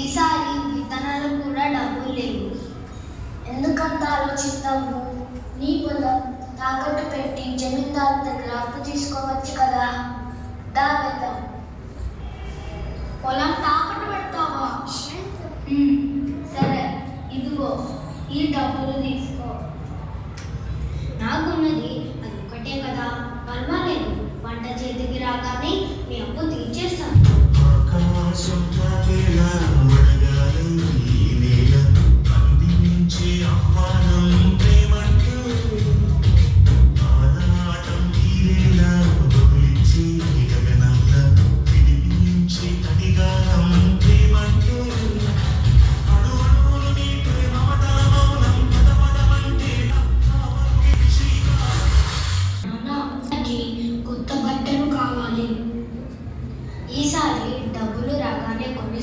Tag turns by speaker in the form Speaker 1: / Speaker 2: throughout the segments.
Speaker 1: ఈసారి విత్తనాలు కూడా డబ్బు లేవు.
Speaker 2: ఎందుకంత ఆలోచిస్తావు? నీ పొలం తాకట్టు పెట్టి జమీందారు దగ్గర అప్పు
Speaker 1: తీసుకు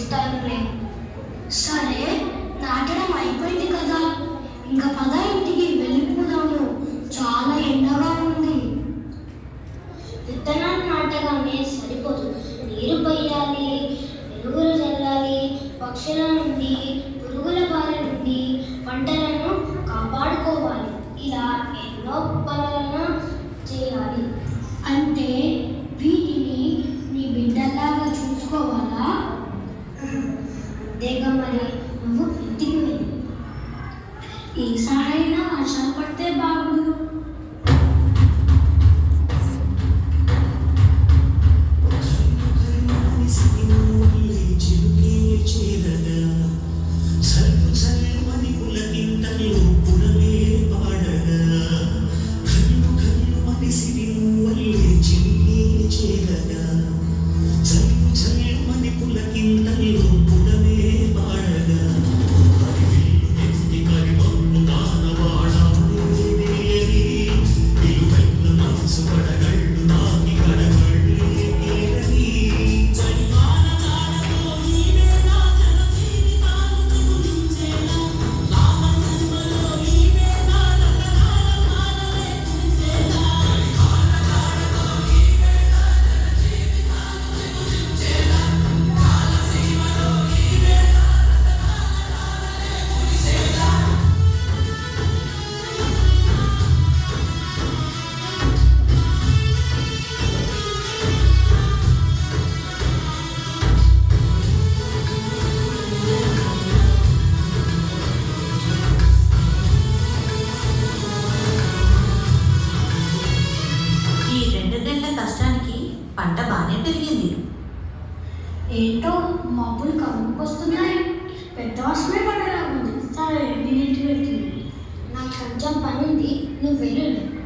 Speaker 3: thy name. Silent നിഗമനം
Speaker 2: ఏంటో మబ్బులు కమ్ముకొస్తున్నాయి పెద్ద వర్షమే పడలా ఉంది సరే నేను ఇంటికి వెళ్తున్నాను.
Speaker 1: నాకు కొంచెం పని ఉంది. నువ్వు
Speaker 2: వెళ్ళలేదు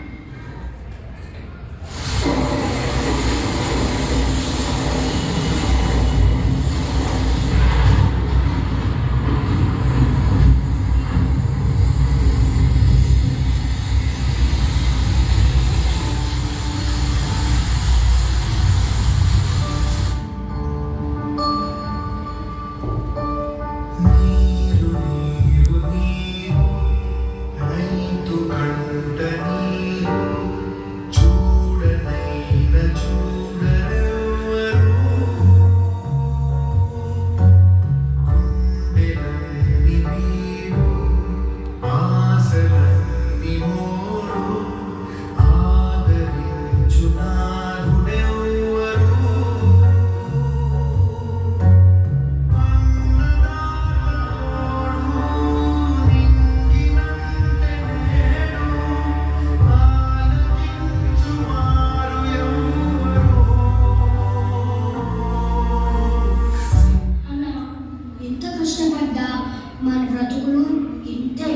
Speaker 2: బ్రతుకులు ఇంతే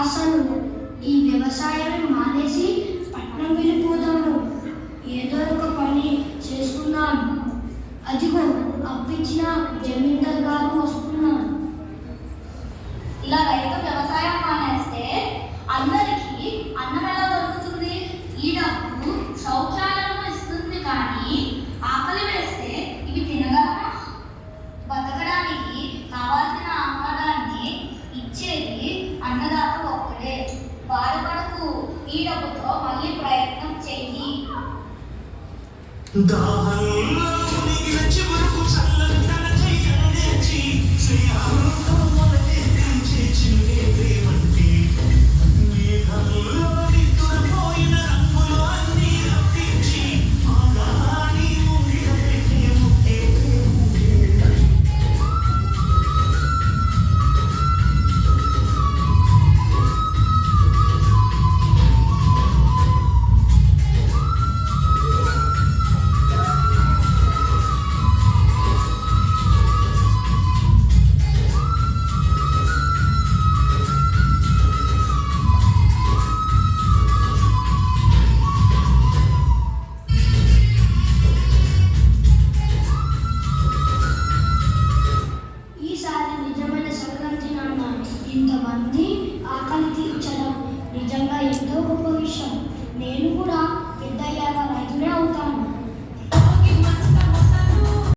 Speaker 2: అసలు ఈ వ్యవసాయం మానేసి పట్నం వెళ్ళిపోదాము. ఏదో ఒక పని చేసుకున్నాం అదిగో అప్పించిన జమీందార్ గారు వస్తున్నాను
Speaker 1: ఇలా రైతు వ్యవసాయం మానేస్తే అందరి ఈ డబ్బుతో మళ్ళీ ప్రయత్నం చెయ్యి.